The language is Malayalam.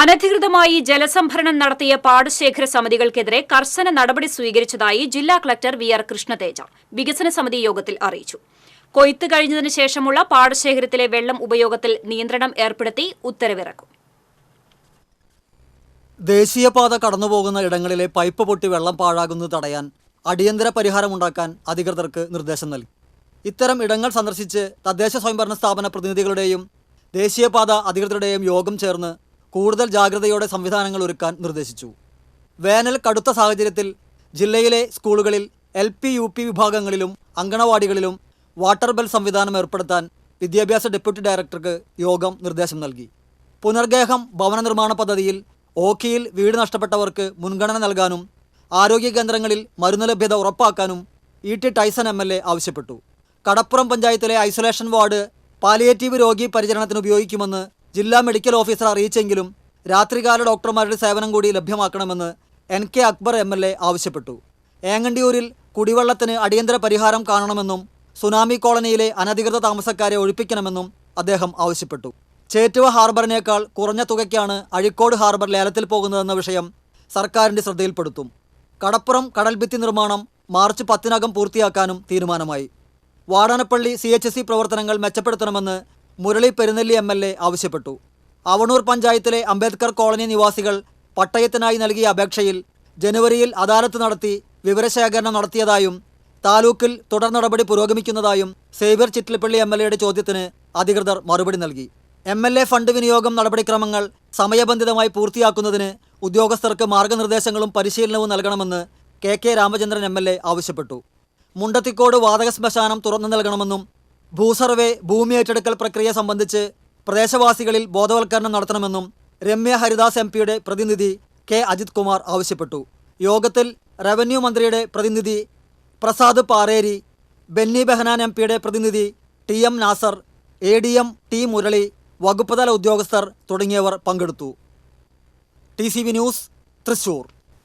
അനധികൃതമായി ജലസംഭരണം നടത്തിയ പാടശേഖര സമിതികൾക്കെതിരെ കർശന നടപടി സ്വീകരിച്ചതായി ജില്ലാ കളക്ടർ വി ആർ കൃഷ്ണതേജ വികസന സമിതി യോഗത്തിൽ അറിയിച്ചു. കൊയ്ത്ത് കഴിഞ്ഞതിനു ശേഷമുള്ള പാടശേഖരത്തിലെ വെള്ളം ഉപയോഗത്തിൽ നിയന്ത്രണം ഏർപ്പെടുത്തി ഉത്തരവിറക്കും. ദേശീയപാത കടന്നുപോകുന്ന ഇടങ്ങളിലെ പൈപ്പ് പൊട്ടി വെള്ളം പാഴാകുന്നത് തടയാൻ അടിയന്തര പരിഹാരമുണ്ടാക്കാൻ അധികൃതർക്ക് നിർദ്ദേശം നൽകി. ഇത്തരം ഇടങ്ങൾ സന്ദർശിച്ച് തദ്ദേശ സ്വയംഭരണ സ്ഥാപന പ്രതിനിധികളുടെയും ദേശീയപാത അധികൃതരുടെയും യോഗം ചേർന്ന് കൂടുതൽ ജാഗ്രതയോടെ സംവിധാനങ്ങൾ ഒരുക്കാൻ നിർദ്ദേശിച്ചു. വേനൽ കടുത്ത സാഹചര്യത്തിൽ ജില്ലയിലെ സ്കൂളുകളിൽ എൽ പി യു പി വിഭാഗങ്ങളിലും അങ്കണവാടികളിലും വാട്ടർ ബെൽ സംവിധാനം ഏർപ്പെടുത്താൻ വിദ്യാഭ്യാസ ഡെപ്യൂട്ടി ഡയറക്ടർക്ക് യോഗം നിർദ്ദേശം നൽകി. പുനർഗേഹം ഭവന നിർമ്മാണ പദ്ധതിയിൽ ഓഖിയിൽ വീട് നഷ്ടപ്പെട്ടവർക്ക് മുൻഗണന നൽകാനും ആരോഗ്യ കേന്ദ്രങ്ങളിൽ മരുന്ന് ലഭ്യത ഉറപ്പാക്കാനും E T Tyson M L A ആവശ്യപ്പെട്ടു. കടപ്പുറം പഞ്ചായത്തിലെ ഐസൊലേഷൻ വാർഡ് പാലിയേറ്റീവ് രോഗി പരിചരണത്തിന് ഉപയോഗിക്കുമെന്ന് ജില്ലാ മെഡിക്കൽ ഓഫീസർ അറിയിച്ചെങ്കിലും രാത്രികാല ഡോക്ടർമാരുടെ സേവനം കൂടി ലഭ്യമാക്കണമെന്ന് N K Akbar M L A ആവശ്യപ്പെട്ടു. ഏങ്ങണ്ടിയൂരിൽ കുടിവെള്ളത്തിന് അടിയന്തര പരിഹാരം കാണണമെന്നും സുനാമി കോളനിയിലെ അനധികൃത താമസക്കാരെ ഒഴിപ്പിക്കണമെന്നും അദ്ദേഹം ആവശ്യപ്പെട്ടു. ചേറ്റുവ ഹാർബറിനേക്കാൾ കുറഞ്ഞ തുകയ്ക്കാണ് അഴിക്കോട് ഹാർബർ ലേലത്തിൽ പോകുന്നതെന്ന വിഷയം സർക്കാരിന്റെ ശ്രദ്ധയിൽപ്പെടുത്തും. കടപ്പുറം കടൽഭിത്തി നിർമ്മാണം മാർച്ച് പത്തിനകം പൂർത്തിയാക്കാനും തീരുമാനമായി. വാടാനപ്പള്ളി സി പ്രവർത്തനങ്ങൾ മെച്ചപ്പെടുത്തണമെന്ന് Murali Perunnelli M L A ആവശ്യപ്പെട്ടു. അവണൂർ പഞ്ചായത്തിലെ അംബേദ്കർ കോളനി നിവാസികൾ പട്ടയത്തിനായി നൽകിയ അപേക്ഷയിൽ ജനുവരിയിൽ അദാലത്ത് നടത്തി വിവരശേഖരണം നടത്തിയതായും താലൂക്കിൽ തുടർ നടപടി പുരോഗമിക്കുന്നതായും സേവ്യർ ചിറ്റിലപ്പള്ളി എം എൽ എയുടെ ചോദ്യത്തിന് അധികൃതർ മറുപടി നൽകി. എം എൽ എ ഫണ്ട് വിനിയോഗം നടപടിക്രമങ്ങൾ സമയബന്ധിതമായി പൂർത്തിയാക്കുന്നതിന് ഉദ്യോഗസ്ഥർക്ക് മാർഗനിർദ്ദേശങ്ങളും പരിശീലനവും നൽകണമെന്ന് കെ കെ രാമചന്ദ്രൻ എം ആവശ്യപ്പെട്ടു. മുണ്ടത്തിക്കോട് വാതക ശ്മശാനം തുറന്നു നൽകണമെന്നും ഭൂസർവേ ഭൂമി ഏറ്റെടുക്കൽ പ്രക്രിയ സംബന്ധിച്ച് പ്രദേശവാസികളിൽ ബോധവൽക്കരണം നടത്തണമെന്നും രമ്യ ഹരിദാസ് എം പിയുടെ പ്രതിനിധി കെ അജിത് കുമാർ ആവശ്യപ്പെട്ടു. യോഗത്തിൽ റവന്യൂ മന്ത്രിയുടെ പ്രതിനിധി പ്രസാദ് പാറേരി ബെന്നി ബെഹനാൻ എം പിയുടെ പ്രതിനിധി T M Nasar A D M T Murali വകുപ്പുതല ഉദ്യോഗസ്ഥർ തുടങ്ങിയവർ പങ്കെടുത്തു. T C V news Thrissur.